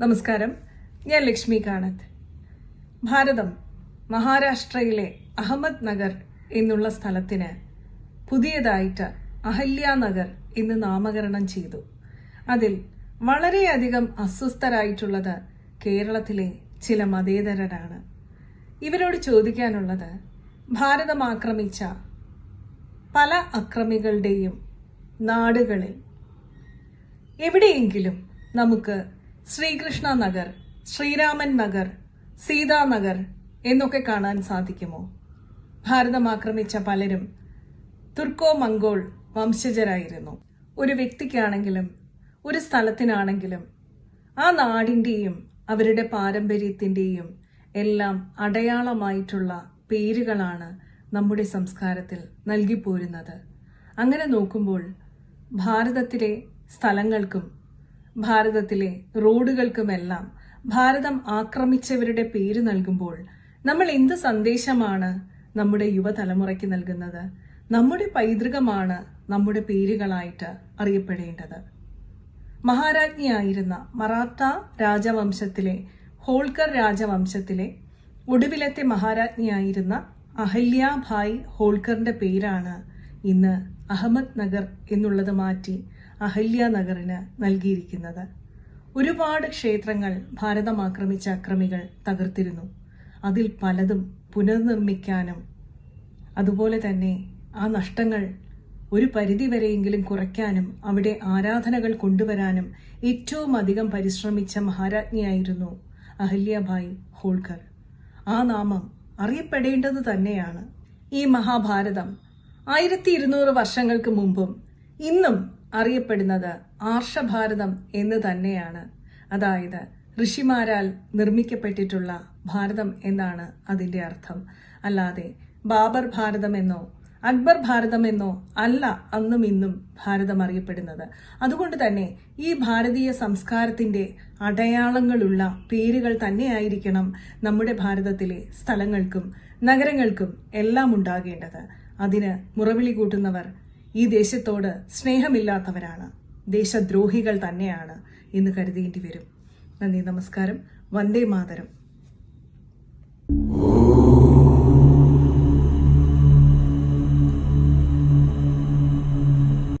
നമസ്കാരം. ഞാൻ ലക്ഷ്മി കാണത്ത്. ഭാരതം മഹാരാഷ്ട്രയിലെ അഹമ്മദ് നഗർ എന്നുള്ള സ്ഥലത്തിന് പുതിയതായിട്ട് അഹല്യ നഗർ എന്ന് നാമകരണം ചെയ്തു. അതിൽ വളരെയധികം അസ്വസ്ഥരായിട്ടുള്ളത് കേരളത്തിലെ ചില മതേതരരാണ്. ഇവരോട് ചോദിക്കാനുള്ളത് ഭാരതം ആക്രമിച്ച പല അക്രമികളുടെയും നാടുകളിൽ എവിടെയെങ്കിലും നമുക്ക് ശ്രീകൃഷ്ണ നഗർ ശ്രീരാമൻ നഗർ സീതാനഗർ എന്നൊക്കെ കാണാൻ സാധിക്കുമോ? ഭാരതം ആക്രമിച്ച പലരും തുർക്കോ മംഗോൾ വംശജരായിരുന്നു. ഒരു വ്യക്തിക്കാണെങ്കിലും ഒരു സ്ഥലത്തിനാണെങ്കിലും ആ നാടിന്റെയും അവരുടെ പാരമ്പര്യത്തിന്റെയും എല്ലാം അടയാളമായിട്ടുള്ള പേരുകളാണ് നമ്മുടെ സംസ്കാരത്തിൽ നൽകിപ്പോരുന്നത്. അങ്ങനെ നോക്കുമ്പോൾ ഭാരതത്തിലെ സ്ഥലങ്ങൾക്കും ഭാരതത്തിലെ റോഡുകൾക്കുമെല്ലാം ഭാരതം ആക്രമിച്ചവരുടെ പേര് നൽകുമ്പോൾ നമ്മൾ എന്ത് സന്ദേശമാണ് നമ്മുടെ യുവതലമുറയ്ക്ക് നൽകുന്നത്? നമ്മുടെ പൈതൃകമാണ് നമ്മുടെ പേരുകളായിട്ട് അറിയപ്പെടേണ്ടത്. മഹാരാജ്ഞിയായിരുന്ന മറാത്ത രാജവംശത്തിലെ ഹോൾക്കർ രാജവംശത്തിലെ ഒടുവിലത്തെ മഹാരാജ്ഞിയായിരുന്ന അഹല്യാഭായ് ഹോൾക്കറിന്റെ പേരാണ് ഇന്ന് അഹമ്മദ് നഗർ എന്നുള്ളത് മാറ്റി അഹല്യ നഗറിന് നൽകിയിരിക്കുന്നത്. ഒരുപാട് ക്ഷേത്രങ്ങൾ ഭാരതം ആക്രമിച്ച അക്രമികൾ തകർത്തിരുന്നു. അതിൽ പലതും പുനർനിർമ്മിക്കാനും അതുപോലെ തന്നെ ആ നഷ്ടങ്ങൾ ഒരു പരിധിവരെയെങ്കിലും കുറയ്ക്കാനും അവിടെ ആരാധനകൾ കൊണ്ടുവരാനും ഏറ്റവും അധികം പരിശ്രമിച്ച മഹാരാജ്ഞിയായിരുന്നു അഹല്യഭായ് ഹോൾക്കർ. ആ നാമം അറിയപ്പെടേണ്ടത് തന്നെയാണ്. ഈ മഹാഭാരതം ആയിരത്തി ഇരുന്നൂറ് വർഷങ്ങൾക്ക് മുമ്പും ഇന്നും അറിയപ്പെടുന്നത് ആർഷഭാരതം എന്ന് തന്നെയാണ്. അതായത് ഋഷിമാരാൽ നിർമ്മിക്കപ്പെട്ടിട്ടുള്ള ഭാരതം എന്നാണ് അതിന്റെ അർത്ഥം. അല്ലാതെ ബാബർ ഭാരതമെന്നോ അക്ബർ ഭാരതമെന്നോ അല്ല അന്നും ഇന്നും ഭാരതം അറിയപ്പെടുന്നത്. അതുകൊണ്ട് തന്നെ ഈ ഭാരതീയ സംസ്കാരത്തിന്റെ അടയാളങ്ങളുള്ള പേരുകൾ തന്നെയായിരിക്കണം നമ്മുടെ ഭാരതത്തിലെ സ്ഥലങ്ങൾക്കും നഗരങ്ങൾക്കും എല്ലാം ഉണ്ടാകേണ്ടത്. അതിന് മുറവിളി കൂട്ടുന്നവർ ഈ ദേശത്തോട് സ്നേഹമില്ലാത്തവരാണ്. ദേശദ്രോഹികൾ തന്നെയാണ് എന്ന് കരുതേണ്ടി വരും നന്ദി നമസ്കാരം. വന്ദേ മാതരം.